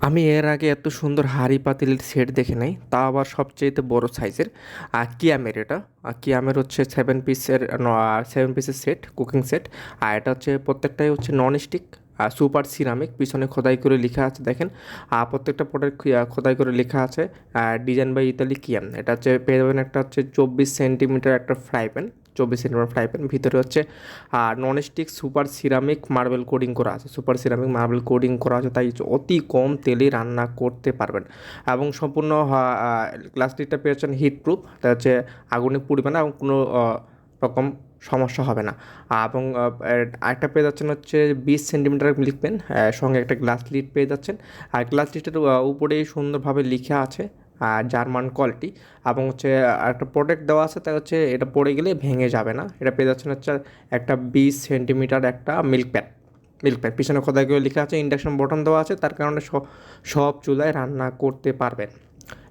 আমি এর আগে এত সুন্দর হাঁড়ি পাতিলের সেট দেখে নাই তা আবার সবচেয়েতে বড় সাইজের আর কিয়ামের এটা কিয়ামের হচ্ছে সেভেন পিসের সেভেন পিসের সেট কুকিং সেট আর এটা হচ্ছে প্রত্যেকটাই হচ্ছে নন স্টিক আর সুপার সিরামিক পিছনে খোদাই করে লেখা আছে দেখেন। আর প্রত্যেকটা পটের খোদাই করে লেখা আছে ডিজাইন বাই ইতালি কিয়াম এটা হচ্ছে পেয়ে যাবেন একটা হচ্ছে চব্বিশ সেন্টিমিটার একটা ফ্রাই প্যান চব্বিশ সেন্টিমিটার ফ্রাই প্যান। ভিতরে হচ্ছে আর non stick super ceramic marble coating করা আছে। সুপার সিরামিক মার্বেল কোডিং করা আছে, তাই অতি কম তেলে রান্না করতে পারবেন। এবং সম্পূর্ণ গ্লাসটিটা পেয়েছেন হিট প্রুফ তা হচ্ছে আগুনে পুড়বে না এবং কোনো রকম সমস্যা হবে না। এবং আরেকটা পেয়ে যাচ্ছেন হচ্ছে বিশ সেন্টিমিটার পেন সঙ্গে একটা গ্লাস লিড পেয়ে যাচ্ছেন। আর গ্লাস লিডের উপরেই সুন্দরভাবে লেখা আছে আর জার্মান কোয়ালিটি এবং হচ্ছে একটা প্রোডাক্ট দেওয়া আছে তা হচ্ছে এটা পড়ে গেলে ভেঙে যাবে না। এটা পেয়ে যাচ্ছেন হচ্ছে একটা বিশ সেন্টিমিটার একটা মিল্ক প্যাড মিল্ক প্যাড পিছনে খোদাই করে লেখা আছে ইন্ডাকশন বটন দেওয়া আছে, তার কারণে সব সব চুলায় রান্না করতে পারবেন।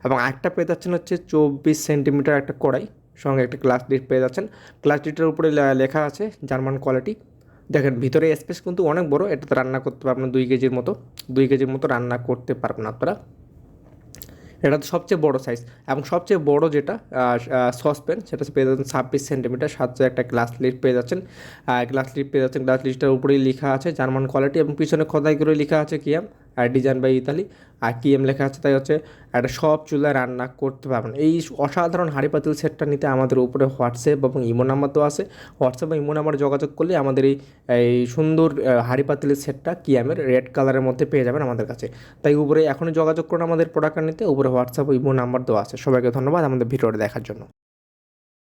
এবং একটা পেয়ে যাচ্ছেন হচ্ছে চব্বিশ সেন্টিমিটার একটা কড়াই, সঙ্গে একটা গ্লাস লিড পেয়ে যাচ্ছেন। গ্লাস লিডের উপরে লেখা আছে জার্মান কোয়ালিটি। দেখেন, ভিতরে স্পেস কিন্তু অনেক বড়, এটাতে রান্না করতে পারবেন দুই কেজির মতো, দুই কেজির মতো রান্না করতে পারবেন আপনারা। এটা তো সবচেয়ে বড় সাইজ এবং সবচেয়ে বড় যেটা সসপ্যান সেটা পেয়ে যাচ্ছেন ছাব্বিশ সেন্টিমিটার সাথে একটা গ্লাস লিড পেয়ে যাচ্ছেন। গ্লাস লিড পেয়ে যাচ্ছেন গ্লাস লিডটার উপরেই লেখা আছে, জার্মান কোয়ালিটি এবং পিছনে খোদাই করে লেখা আছে কিয়াম আর ডিজাইন বাই ইতালি আর কিএম লেখা আছে, তাই হচ্ছে একটা সব চুলায় রান্না করতে পারবেন। এই অসাধারণ হাঁড়ি পাতিল সেটটা নিতে আমাদের উপরে হোয়াটসঅ্যাপ এবং ইমো নাম্বার তো আছে। হোয়াটসঅ্যাপ এবং ইমো নাম্বার যোগাযোগ করলে আমাদের এই এই সুন্দর হাঁড়ি পাতিলের সেটটা কিয়ামের রেড কালারের মধ্যে পেয়ে যাবেন আমাদের কাছে। তাই উপরে এখনই যোগাযোগ করুন আমাদের প্রোডাক্টটা নিতে, উপরে হোয়াটসঅ্যাপ ইমো নাম্বার দেওয়া আছে। সবাইকে ধন্যবাদ আমাদের ভিডিওটা দেখার জন্য।